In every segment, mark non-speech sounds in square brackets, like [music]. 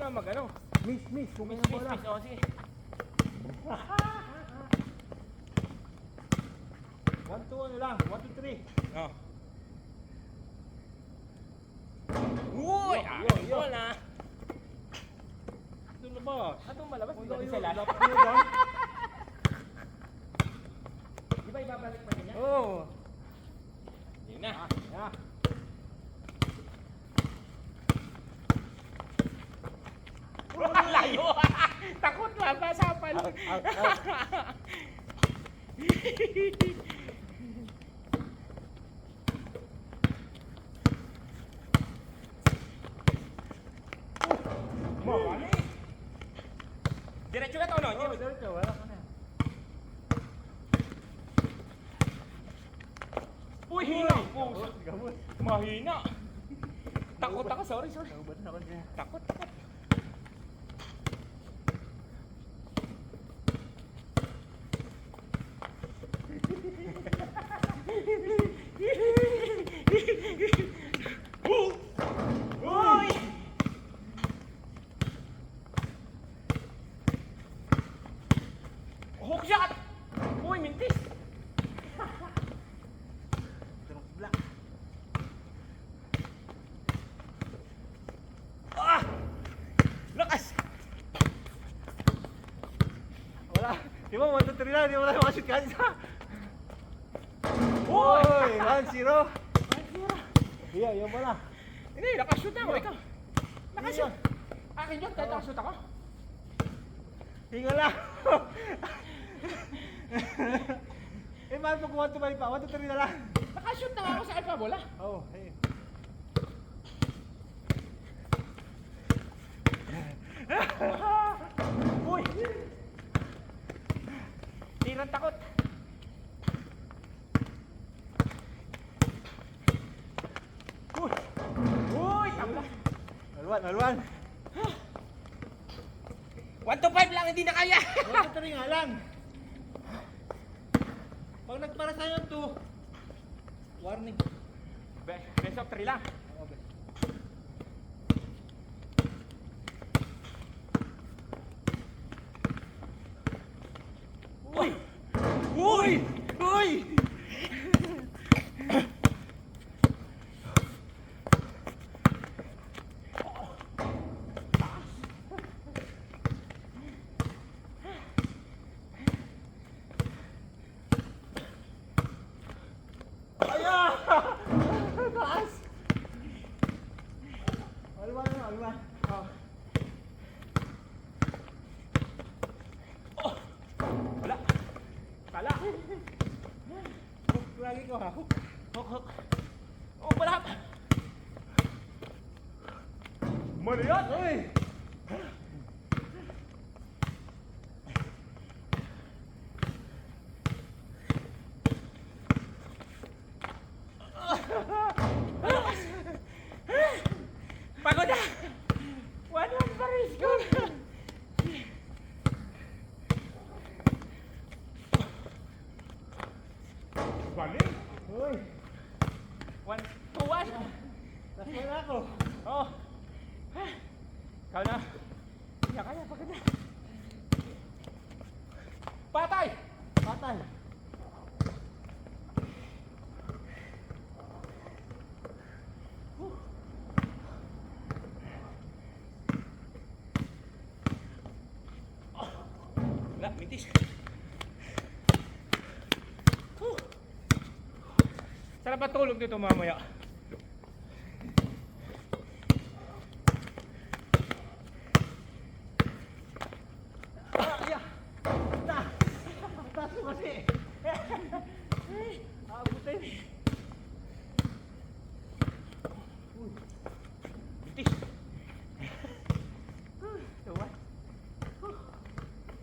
na mag ano. Miss, miss, kung Miss, may miss, miss. O, sige. [laughs] One, two, ano lang. One, two, three. O. Uy! Yo, Ah, yo, yo. bola na. Na ba? Ano itong malabas? Di Kung ba Diretso ka to, no? Oh, diretso, wala ka na. Uy, hina! Gamot. Mahina! Takot ako, sorry, sorry. Takot, takot. Hook shot! Uy, mintis! Turok bla. Ah! Lakas! Wala. Di ba, one, two, three lang. Di mo na makashoot kahit isa. Uy! Uy, one, zero. Iya, yung bola. Hindi, nakashoot ako. Ikaw. Nakashoot. Akin yun, kahit nakashoot ako. Hinga lang. [laughs] eh, mahal pag one, two, five pa. One, two, three na lang. Nakashoot na ako sa ipa bola. Oh, hey. [laughs] Uy! Tirang takot. Uy! Uy! Tabla! Alwan, alwan. 1 to 5 lang, hindi na kaya! One, two, three nga lang. Pag nagpara sa'yo two, warning. Be- Best of 3 lang. Okay. Uy! Uy! Uy! Aya! Taas! Na, alwan. Oh. Wala. Kala. Hook lagi ko ha. Hook. Hook, hook. Oh, wala. Mali yan. Uy! Pagod na. One one pa rin score. Balik. Uy! One, two, one. Nasaan na ako? Oh. Ikaw na. Na kaya, pagod na. Patay! Patay. Wala, mitis. Sarap matulog dito mamaya. Ah, iya. Ta. Taas mo kasi. Abutin. Mitis. Tuwa.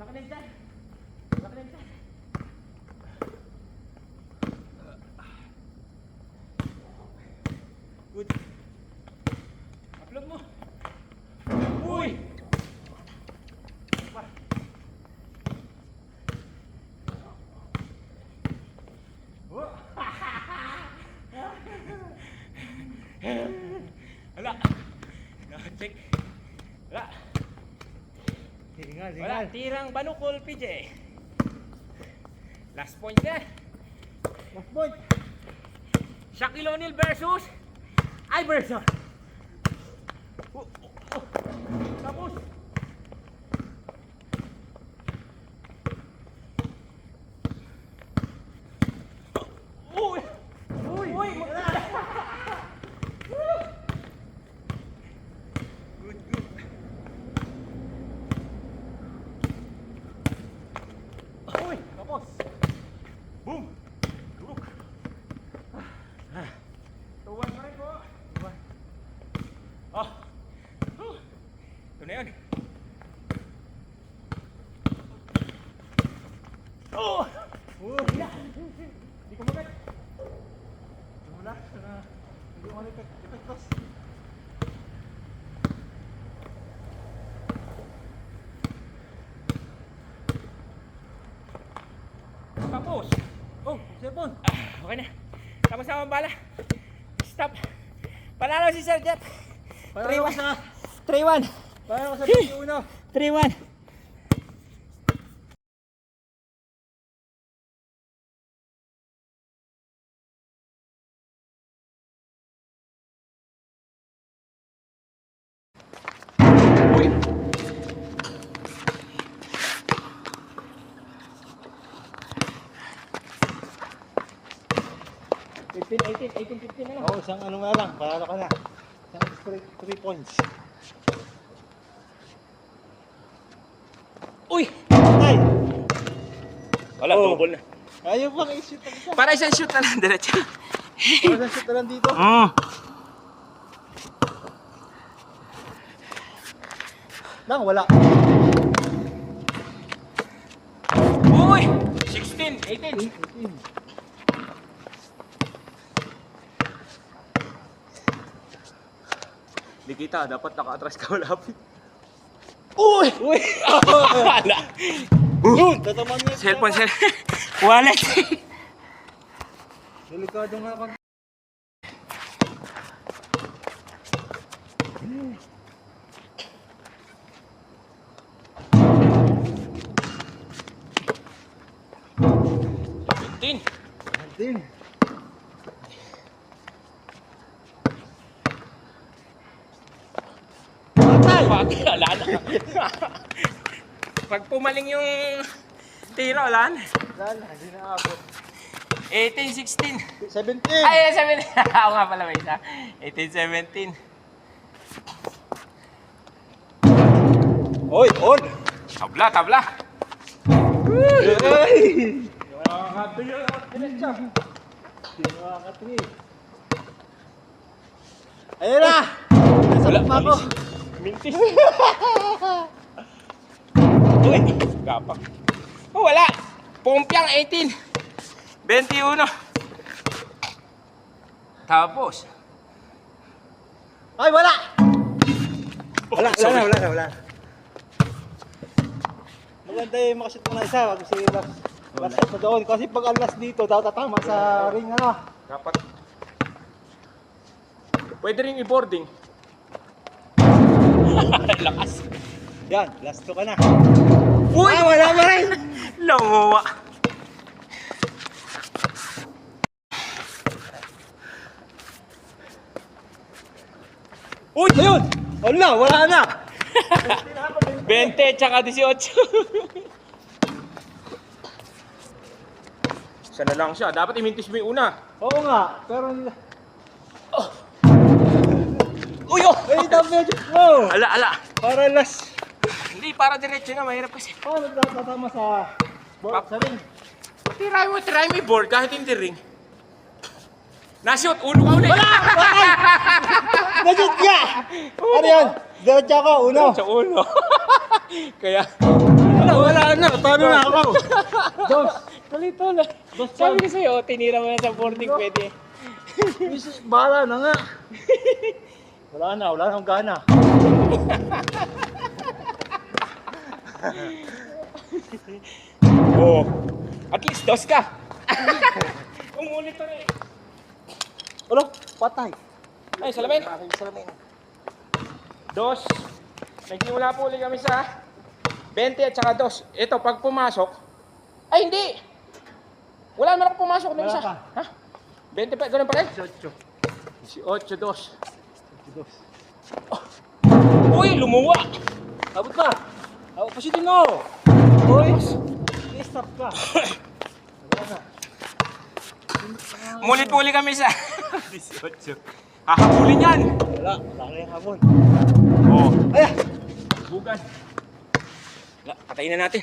Laki na dyan. Laki na dyan. Good. Upload mo. Uy! Pa. Oh. [laughs] Hala. Naka-check. Wala. Hingal, Wala. Tirang Banukol, PJ. Last point na. Last point. Shaquille O'Neal versus Iverson. Oh, oh, oh. Tapos. Uy! Uy! Uy! Good, good. Uy! Tapos. Boom! Durok. Tuwan pa rin po. Tuwan. Oh. Huh. Ito na yun. Oh! Oh, Hindi ko magat. wala. Ah, Hindi ko malipit. Lipit cross. Tapos. Cellphone. Ah, okay na. Tapos na ang bala. Stop. Panalo si Sir Jeff. Panalo ka sa... 3-1. Panalo sa 21. 3-1. Fifteen, eighteen, eighteen, fifteen na lang. Oo, isang ano nga lang. Panalo ka na. Isang 3 points. Uy! Patay! Wala, Oh. double na. Ayaw pang i-shoot ang isa. Para isang shoot na lang, diretso. Para shoot na lang dito. Mm. Lang, wala. Uy! 16, 18. 18. Di kita, dapat naka-atras ka malapit. Uy! Uy! Wala. Yun! Tataman niya. Cellphone, cell. [laughs] Wallet. Delikado nga ako. Tin. 19. Patay! [laughs] Wala na. Pag pumaling yung tira, wala na. Wala na, hindi na abot. 18, 16. 17! Ay, 17. [laughs] Ako nga pala may isa. 18, 17. Oy, on! Tabla, tabla. Ay! Diretso. Sino ka tri? Ayun na! Nasabot pa ako. Mintis. [laughs] Uy, gapak. Oh, wala. Pumpyang 18. 21. Tapos. Ay, wala! Wala, wala na, wala na, wala na. Maganda yung makashoot mo na isa, wag si shot na doon. Kasi pag ang last dito, daw tatama sa ring ano. Dapat. Pwede rin i-boarding. [laughs] Lakas. Yan, last two ka na. Uy! Ah, wala pa rin! [laughs] Lamuwa. Uy! Ayun! Wala, wala na! [laughs] 20 tsaka 18. Isa na lang siya. Dapat imintis mo yung una. Oo nga, pero... Uy, oh! Ay, na mo! Ala, ala. Para last. Hindi, para diretso na. Mahirap kasi. Paano tatama sa... Bo- sa ring? Try mo, try mo i-board kahit hindi ring. Na-shoot! Uno ka ulit! Wala! Nashoot ka! Ano yan? Diretso ako, uno. Sa uno. Kaya, Wala, wala na. Paano na ako? Dos. kalito na. Sabi ko sa'yo, tinira mo na sa boarding pwede. [laughs] Bahala na nga. [laughs] Wala na, wala nang gana. [laughs] Oh. At least dos ka. Umulit to rin. Wala, patay. Ay, salamin. Aking salamin. Dos. Nagsimula po ulit kami sa 20 at saka 2. Ito, pag pumasok, ay hindi! Wala naman ako pumasok ng Wala isa. ka. Ha? 20 pa, ganun pa rin? 18. 18, 2. Dos. Uy, lumuwa! Abot pa! Ako pa si Dino! Uy! I-stop ka. [laughs] Mulit-muli kami sa [laughs] 18. Hahabulin yan! Wala. Wala na yung hamon. Oo. Ay! Bugan. Patayin na natin.